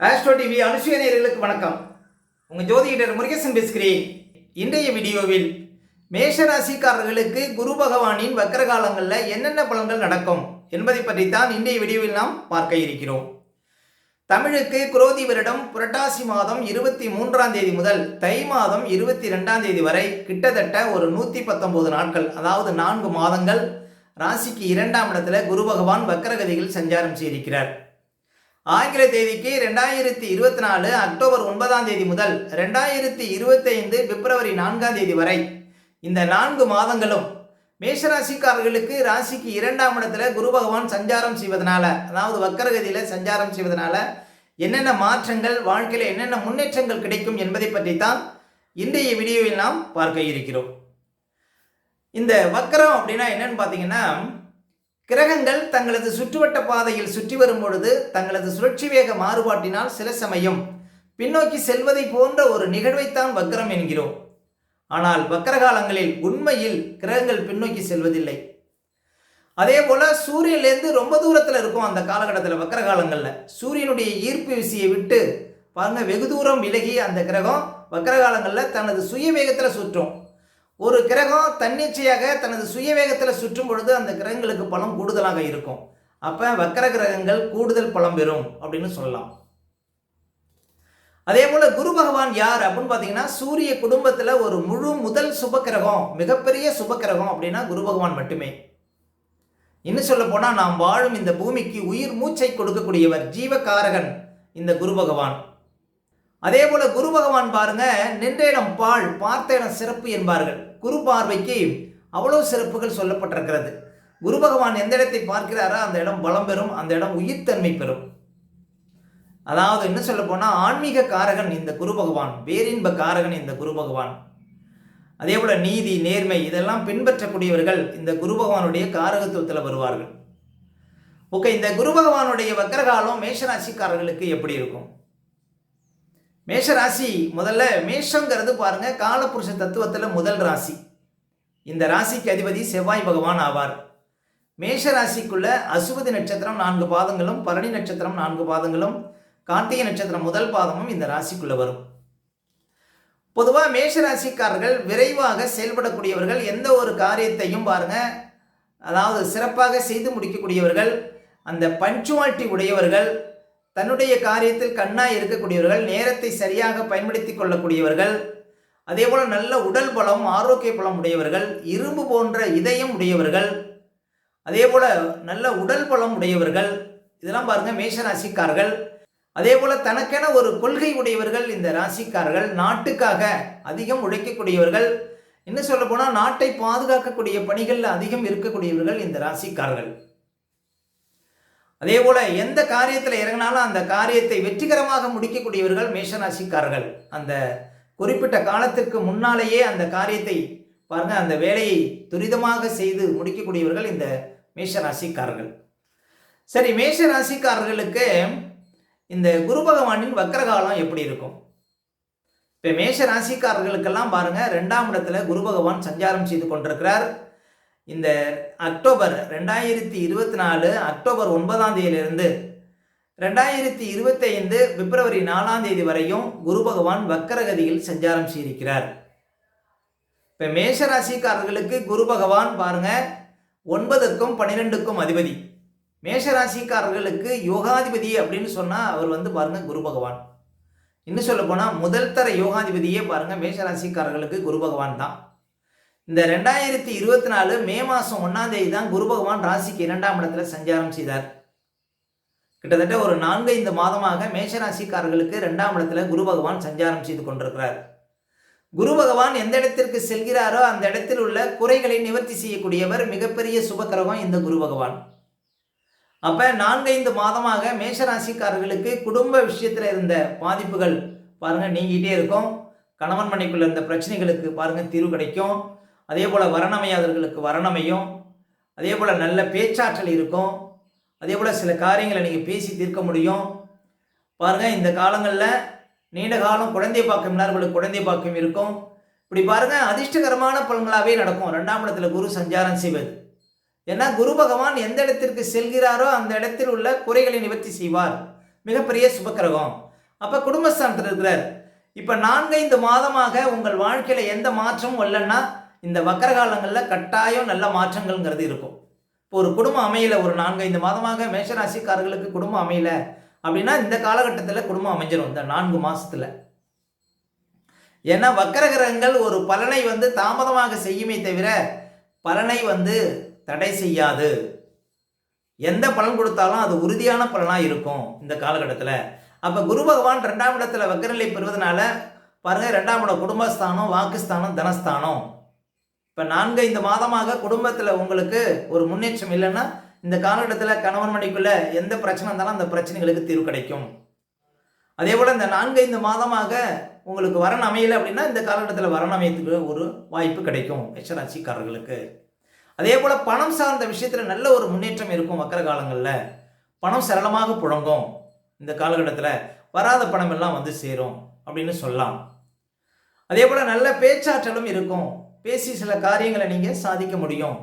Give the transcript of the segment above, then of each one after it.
Astro TV அனுசுய நேர்களுக்கு வணக்கம். உங்கள் ஜோதிடர் முருகேசன் பேசுகிறேன். இன்றைய வீடியோவில் மேஷ ராசிக்காரர்களுக்கு குரு பகவானின் வக்கர காலங்களில் என்னென்ன பலன்கள் நடக்கும் என்பதை பற்றித்தான் இன்றைய வீடியோவில் நாம் பார்க்க இருக்கிறோம். தமிழுக்கு குரோதி வருடம் புரட்டாசி மாதம் இருபத்தி மூன்றாம் தேதி முதல் தை மாதம் இருபத்தி ரெண்டாம் தேதி வரை கிட்டத்தட்ட ஒரு நூற்றி பத்தொம்போது நாட்கள் அதாவது நான்கு மாதங்கள் ராசிக்கு இரண்டாம் இடத்துல குரு பகவான் வக்கரகதியில் சஞ்சாரம் செய்திருக்கிறார். ஆங்கில தேதிக்கு ரெண்டாயிரத்தி இருபத்தி நாலு அக்டோபர் ஒன்பதாம் தேதி முதல் ரெண்டாயிரத்தி இருபத்தைந்து பிப்ரவரி நான்காம் தேதி வரை. இந்த நான்கு மாதங்களும் மேஷராசிக்காரர்களுக்கு ராசிக்கு இரண்டாம் இடத்துல குரு பகவான் சஞ்சாரம் செய்வதனால அதாவது வக்கரகதியில் சஞ்சாரம் செய்வதனால என்னென்ன மாற்றங்கள் வாழ்க்கையில் என்னென்ன முன்னேற்றங்கள் கிடைக்கும் என்பதை பற்றி தான் இன்றைய வீடியோவில் நாம் பார்க்க இருக்கிறோம். இந்த வக்கரம் அப்படின்னா என்னன்னு பார்த்தீங்கன்னா கிரகங்கள் தங்களது சுற்றுவட்ட பாதையில் சுற்றி வரும் பொழுது தங்களது சுழற்சி வேக மாறுபாட்டினால் சில சமயம் பின்னோக்கி செல்வதை போன்ற ஒரு நிகழ்வைத்தான் வக்கரம் என்கிறோம். ஆனால் வக்கர காலங்களில் உண்மையில் கிரகங்கள் பின்னோக்கி செல்வதில்லை. அதே போல சூரியன்லேருந்து ரொம்ப தூரத்தில் இருக்கும் அந்த காலகட்டத்தில் வக்கர காலங்களில் சூரியனுடைய ஈர்ப்பு விசையை விட்டு பாருங்க வெகு தூரம் விலகி அந்த கிரகம் வக்கர காலங்களில் தனது சுய வேகத்தில் சுற்றும். ஒரு கிரகம் தன்னிச்சையாக தனது சுய வேகத்தில் சுற்றும் பொழுது அந்த கிரகங்களுக்கு பலம் கூடுதலாக இருக்கும். அப்போ வக்கர கிரகங்கள் கூடுதல் பலம் பெறும் அப்படின்னு சொல்லலாம். அதே போல குரு பகவான் யார் அப்படின்னு பார்த்தீங்கன்னா சூரிய குடும்பத்தில் ஒரு முழு முதல் சுபக்கிரகம் மிகப்பெரிய சுபக்கிரகம் அப்படின்னா குரு பகவான் மட்டுமே. இன்னும் சொல்ல போனால் நாம் வாழும் இந்த பூமிக்கு உயிர் மூச்சை கொடுக்கக்கூடியவர் ஜீவகாரகன் இந்த குரு பகவான். அதே போல குரு பகவான் பாருங்க நின்ற இடம் பால் பார்த்த இடம் சிறப்பு என்பார்கள். குரு பார்வைக்கு அவ்வளவு சிறப்புகள் சொல்லப்பட்டிருக்கிறது. குரு பகவான் எந்த இடத்தை பார்க்கிறாரோ அந்த இடம் பலம் பெறும் அந்த இடம் உயிர்த்தன்மை பெறும். அதாவது என்ன சொல்ல போனால் ஆன்மீக காரகன் இந்த குரு பகவான் பேரின்ப காரகன் இந்த குரு பகவான். அதே போல நீதி நேர்மை இதெல்லாம் பின்பற்றக்கூடியவர்கள் இந்த குரு பகவானுடைய காரகத்துவத்தில் வருவார்கள். ஓகே இந்த குரு பகவானுடைய வக்கரகாலம் மேஷராசிக்காரர்களுக்கு எப்படி இருக்கும்? மேஷ ராசி முதல்ல மேஷங்கிறது பாருங்க காலப்புருஷ தத்துவத்தில் முதல் ராசி. இந்த ராசிக்கு அதிபதி செவ்வாய் பகவான் ஆவார். மேஷ ராசிக்குள்ள அசுபதி நட்சத்திரம் நான்கு பாதங்களும் பரணி நட்சத்திரம் நான்கு பாதங்களும் கார்த்திகை நட்சத்திரம் முதல் பாதமும் இந்த ராசிக்குள்ள வரும். பொதுவாக மேஷ ராசிக்காரர்கள் விரைவாக செயல்படக்கூடியவர்கள் எந்த ஒரு காரியத்தையும் பாருங்க அதாவது சிறப்பாக செய்து முடிக்கக்கூடியவர்கள் அந்த பஞ்சுவாலிட்டி உடையவர்கள் தன்னுடைய காரியத்தில் கண்ணாய் இருக்கக்கூடியவர்கள் நேரத்தை சரியாக பயன்படுத்தி கொள்ளக்கூடியவர்கள் அதே போல் நல்ல உடல் பலம் ஆரோக்கிய பலம் உடையவர்கள் இரும்பு போன்ற இதயம் உடையவர்கள் அதே போல் நல்ல உடல் பலம் உடையவர்கள் இதெல்லாம் பாருங்க மேஷ ராசிக்காரர்கள் அதே போல் தனக்கென ஒரு கொள்கை உடையவர்கள் இந்த ராசிக்காரர்கள் நாட்டுக்காக அதிகம் உழைக்கக்கூடியவர்கள் இன்னும் சொல்ல போனால் நாட்டை பாதுகாக்கக்கூடிய பணிகளில் அதிகம் இருக்கக்கூடியவர்கள் இந்த ராசிக்காரர்கள். அதே போல எந்த காரியத்தில் இறங்கினாலும் அந்த காரியத்தை வெற்றிகரமாக முடிக்கக்கூடியவர்கள் மேஷராசிக்காரர்கள். அந்த குறிப்பிட்ட காலத்திற்கு முன்னாலேயே அந்த காரியத்தை பாருங்க அந்த வேலையை துரிதமாக செய்து முடிக்கக்கூடியவர்கள் இந்த மேஷராசிக்காரர்கள். சரி மேஷ ராசிக்காரர்களுக்கு இந்த குரு பகவானின் வக்கரகாலம் எப்படி இருக்கும்? இப்போ மேஷ ராசிக்காரர்களுக்கெல்லாம் பாருங்க ரெண்டாம் இடத்துல குரு பகவான் சஞ்சாரம் செய்து கொண்டிருக்கிறார். இந்த அக்டோபர் ரெண்டாயிரத்தி இருபத்தி நாலு அக்டோபர் ஒன்பதாம் தேதியிலிருந்து ரெண்டாயிரத்தி இருபத்தைந்து பிப்ரவரி நாலாம் தேதி வரையும் குரு பகவான் வக்கரகதியில் சஞ்சாரம் செய்திருக்கிறார். இப்போ மேஷ ராசிக்காரர்களுக்கு குரு பகவான் பாருங்க ஒன்பதுக்கும் பன்னிரெண்டுக்கும் அதிபதி. மேஷ ராசிக்காரர்களுக்கு யோகாதிபதி அப்படின்னு சொன்னால் அவர் வந்து பாருங்க குரு பகவான். இன்னும் சொல்ல போனால் முதல் தர யோகாதிபதியே பாருங்க மேஷ ராசிக்காரர்களுக்கு குரு பகவான் தான். இந்த ரெண்டாயிரத்தி இருபத்தி நாலு மே மாதம் ஒன்றாம் தேதி தான் குரு பகவான் ராசிக்கு இரண்டாம் இடத்துல சஞ்சாரம் செய்தார். கிட்டத்தட்ட ஒரு நான்கைந்து மாதமாக மேஷராசிக்காரர்களுக்கு ரெண்டாம் இடத்துல குரு பகவான் சஞ்சாரம் செய்து கொண்டிருக்கிறார். குரு பகவான் எந்த இடத்திற்கு செல்கிறாரோ அந்த இடத்தில் உள்ள குறைகளை நிவர்த்தி செய்யக்கூடியவர் மிகப்பெரிய சுபக்கிரகம் இந்த குரு பகவான். அப்ப நான்கைந்து மாதமாக மேஷராசிக்காரர்களுக்கு குடும்ப விஷயத்தில் இருந்த பாதிப்புகள் பாருங்க நீங்கிட்டே இருக்கும். கணவன் மனைக்குள்ள இருந்த பிரச்சனைகளுக்கு பாருங்க தீர்வு கிடைக்கும். அதே போல் வரணமையாதவர்களுக்கு வரணமையும் அதே போல் நல்ல பேச்சாற்றல் இருக்கும் அதே போல் சில காரியங்களை நீங்கள் பேசி தீர்க்க முடியும். பாருங்கள் இந்த காலங்களில் நீண்ட காலம் குழந்தை பாக்கம் இல்லாதவர்களுக்கு குழந்தை பாக்கியம் இருக்கும். இப்படி பாருங்கள் அதிர்ஷ்டகரமான பலன்களாகவே நடக்கும். ரெண்டாம் இடத்துல குரு சஞ்சாரம் செய்வது. ஏன்னா குரு பகவான் எந்த இடத்திற்கு செல்கிறாரோ அந்த இடத்தில் உள்ள குறைகளை நிவர்த்தி செய்வார். மிகப்பெரிய சுபக்கிரகம். அப்போ குடும்பஸ்தானத்தில் இருக்கிறார். இப்போ நான்கைந்து மாதமாக உங்கள் வாழ்க்கையில் எந்த மாற்றமும் இல்லைன்னா இந்த வக்கர காலங்களில் கட்டாயம் நல்ல மாற்றங்கள்ங்கிறது இருக்கும். இப்போ ஒரு குடும்பம் அமையல ஒரு நான்கைந்து மாதமாக மேஷராசிக்காரர்களுக்கு குடும்பம் அமையல அப்படின்னா இந்த காலகட்டத்தில் குடும்பம் அமைஞ்சிடும் இந்த நான்கு மாசத்துல. ஏன்னா வக்கர கிரகங்கள் ஒரு பலனை வந்து தாமதமாக செய்யுமே தவிர பலனை வந்து தடை செய்யாது. எந்த பலன் கொடுத்தாலும் அது உறுதியான பலனாக இருக்கும் இந்த காலகட்டத்தில். அப்போ குரு பகவான் ரெண்டாம் இடத்துல வக்கரநிலை பெறுவதனால பாருங்க ரெண்டாம் இடம் குடும்பஸ்தானம் வாக்குஸ்தானம் தனஸ்தானம். இப்போ நான்கு ஐந்து மாதமாக குடும்பத்தில் உங்களுக்கு ஒரு முன்னேற்றம் இல்லைன்னா இந்த காலகட்டத்தில் கணவன் மணிக்குள்ள எந்த பிரச்சனை இருந்தாலும் அந்த பிரச்சனைகளுக்கு தீர்வு கிடைக்கும். அதே போல் இந்த நான்கு ஐந்து மாதமாக உங்களுக்கு வரன் அமையலை அப்படின்னா இந்த காலகட்டத்தில் வரன் அமையத்துக்கு ஒரு வாய்ப்பு கிடைக்கும் எச்சராட்சிக்காரர்களுக்கு அதே போல் பணம் சார்ந்த விஷயத்தில் நல்ல ஒரு முன்னேற்றம் இருக்கும் வக்கர காலங்களில். பணம் சரளமாக புழங்கும். இந்த காலகட்டத்தில் வராத பணம் எல்லாம் வந்து சேரும் அப்படின்னு சொல்லலாம். அதே போல் நல்ல பேச்சாற்றலும் இருக்கும். பேசி சில காரியங்களை நீங்கள் சாதிக்க முடியும்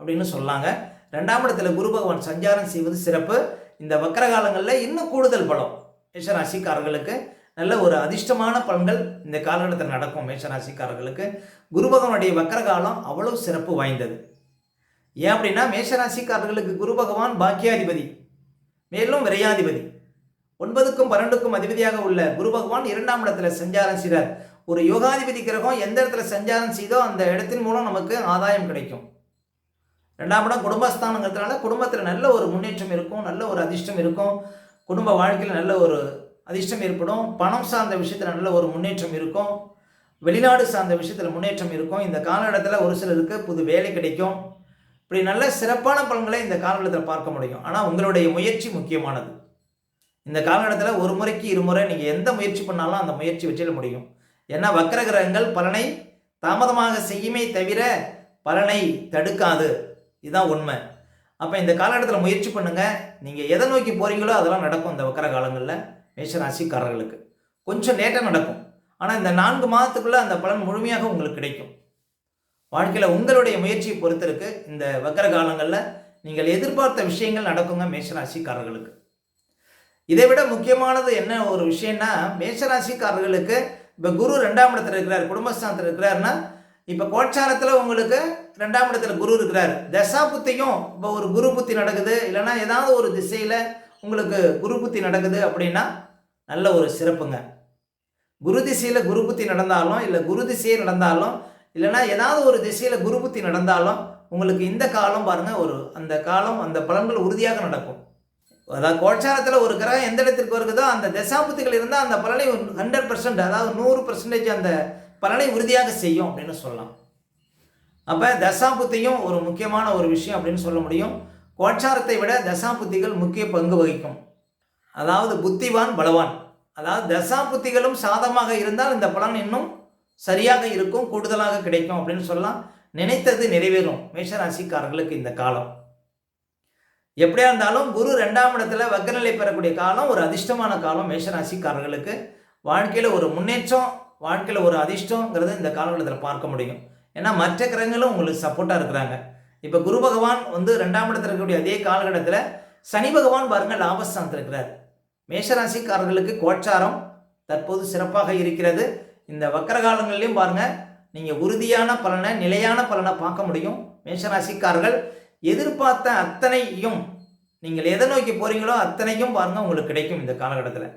அப்படின்னு சொல்லாங்க ரெண்டாம் இடத்துல குரு பகவான் சஞ்சாரம் செய்வது சிறப்பு. இந்த வக்கர காலங்களில் இன்னும் கூடுதல் பலம் மேஷராசிக்காரர்களுக்கு நல்ல ஒரு அதிர்ஷ்டமான பலன்கள் இந்த காலகட்டத்தில் நடக்கும் மேஷராசிக்காரர்களுக்கு. குரு பகவானுடைய வக்கர காலம் அவ்வளவு சிறப்பு வாய்ந்தது. ஏன் அப்படின்னா மேஷராசிக்காரர்களுக்கு குரு பகவான் பாக்கியாதிபதி மேலும் விரையாதிபதி. ஒன்பதுக்கும் பன்னெண்டுக்கும் அதிபதியாக உள்ள குரு பகவான் இரண்டாம் இடத்துல சஞ்சாரம் செய்கிறார் ஒரு யோகாதிபதி கிரகம் எந்த இடத்துல சஞ்சாரம் செய்தோ அந்த இடத்தின் மூலம் நமக்கு ஆதாயம் கிடைக்கும். ரெண்டாம் இடம் குடும்பஸ்தானங்கிறதுனால குடும்பத்தில் நல்ல ஒரு முன்னேற்றம் இருக்கும் நல்ல ஒரு அதிர்ஷ்டம் இருக்கும். குடும்ப வாழ்க்கையில் நல்ல ஒரு அதிர்ஷ்டம் ஏற்படும். பணம் சார்ந்த விஷயத்தில் நல்ல ஒரு முன்னேற்றம் இருக்கும். வெளிநாடு சார்ந்த விஷயத்தில் முன்னேற்றம் இருக்கும். இந்த காலகட்டத்தில் ஒரு சிலருக்கு புது வேலை கிடைக்கும். இப்படி நல்ல சிறப்பான பலன்களை இந்த காலகட்டத்தில் பார்க்க முடியும். ஆனால் உங்களுடைய முயற்சி முக்கியமானது. இந்த காலகட்டத்தில் ஒரு முறைக்கு இருமுறை நீங்கள் எந்த முயற்சி பண்ணாலும் அந்த முயற்சி வெற்றியில் முடியும். ஏன்னா வக்கர கிரகங்கள் பலனை தாமதமாக செய்யுமே தவிர பலனை தடுக்காது. இதுதான் உண்மை. அப்போ இந்த காலகட்டத்தில் முயற்சி பண்ணுங்கள் நீங்கள் எதை நோக்கி போகிறீங்களோ அதெல்லாம் நடக்கும் இந்த வக்கர காலங்களில் மேஷராசிக்காரர்களுக்கு. கொஞ்சம் லேட்டாக நடக்கும். ஆனால் இந்த நான்கு மாதத்துக்குள்ளே அந்த பலன் முழுமையாக உங்களுக்கு கிடைக்கும். வாழ்க்கையில் உங்களுடைய முயற்சியை பொறுத்திருக்கு. இந்த வக்கர காலங்களில் நீங்கள் எதிர்பார்த்த விஷயங்கள் நடக்குங்க மேஷராசிக்காரர்களுக்கு. இதை விட முக்கியமானது என்ன ஒரு விஷயம்னா மேஷராசிக்காரர்களுக்கு இப்போ குரு ரெண்டாம் இடத்துல இருக்கிறார் குடும்பஸ்தானத்தில் இருக்கிறாருன்னா இப்போ கோட்சாரத்தில் உங்களுக்கு ரெண்டாம் இடத்துல குரு இருக்கிறார். தசா புத்தியும் இப்போ ஒரு குரு புத்தி நடக்குது இல்லைன்னா ஏதாவது ஒரு திசையில் உங்களுக்கு குரு புத்தி நடக்குது அப்படின்னா நல்ல ஒரு சிறப்புங்க. குரு திசையில் குரு புத்தி நடந்தாலும் இல்லை குரு திசையே நடந்தாலும் இல்லைன்னா ஏதாவது ஒரு திசையில் குரு புத்தி நடந்தாலும் உங்களுக்கு இந்த காலம் பாருங்கள் ஒரு அந்த காலம் அந்த பலன்கள் உறுதியாக நடக்கும். அதாவது கோட்சாரத்தில் ஒரு கிரகம் எந்த இடத்திற்கு வருகுதோ அந்த தசாபுத்திகள் இருந்தால் அந்த பலனை ஹண்ட்ரட் பர்சன்ட் அதாவது நூறு பர்சன்டேஜ் அந்த பலனை உறுதியாக செய்யும் அப்படின்னு சொல்லலாம். அப்போ தசாபுத்தியும் ஒரு முக்கியமான ஒரு விஷயம் அப்படின்னு சொல்ல முடியும். கோட்சாரத்தை விட தசாபுத்திகள் முக்கிய பங்கு வகிக்கும். அதாவது புத்திவான் பலவான். அதாவது தசாபுத்திகளும் சாதமாக இருந்தால் இந்த பலன் இன்னும் சரியாக இருக்கும் கூடுதலாக கிடைக்கும் அப்படின்னு சொல்லலாம். நினைத்தது நிறைவேறும். மேஷராசிக்காரர்களுக்கு இந்த காலம். எப்படியா இருந்தாலும் குரு ரெண்டாம் இடத்துல வக்கநிலை பெறக்கூடிய காலம் ஒரு அதிர்ஷ்டமான காலம் மேஷராசிக்காரர்களுக்கு. வாழ்க்கையில் ஒரு முன்னேற்றம் வாழ்க்கையில் ஒரு அதிர்ஷ்டங்கிறது இந்த காலகட்டத்தில் பார்க்க முடியும். ஏன்னா மற்ற கிரகங்களும் உங்களுக்கு சப்போர்ட்டாக இருக்கிறாங்க. இப்போ குரு பகவான் வந்து ரெண்டாம் இடத்துல இருக்கக்கூடிய அதே காலகட்டத்தில் சனி பகவான் பாருங்கள் லாபஸ்தானத்தில் இருக்கிறார். மேஷராசிக்காரர்களுக்கு கோச்சாரம் தற்போது சிறப்பாக இருக்கிறது. இந்த வக்கர காலங்கள்லையும் பாருங்கள் நீங்கள் உறுதியான பலனை நிலையான பலனை பார்க்க முடியும். மேஷராசிக்காரர்கள் எதிர்பார்த்த அத்தனையும் நீங்கள் எதை நோக்கி போகிறீங்களோ அத்தனையும் பாருங்கள் உங்களுக்கு கிடைக்கும் இந்த காலகட்டத்தில்.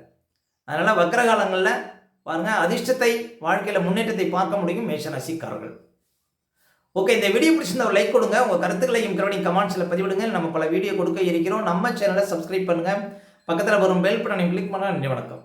அதனால் வக்கர காலங்களில் பாருங்கள் அதிர்ஷ்டத்தை வாழ்க்கையில் முன்னேற்றத்தை பார்க்க முடியும் மேஷராசிக்காரர்கள் ஓகே இந்த வீடியோ பிடிச்சிருந்த ஒரு லைக் கொடுங்க. உங்கள் கருத்துக்களையும் கருவணி கமெண்ட்ஸில் பதிவிடுங்க. நம்ம பல வீடியோ கொடுக்க இருக்கிறோம். நம்ம சேனலை சப்ஸ்கிரைப் பண்ணுங்கள் பக்கத்தில் வரும் பெல் பட்டனை கிளிக் பண்ணால் நன்றி வணக்கம்.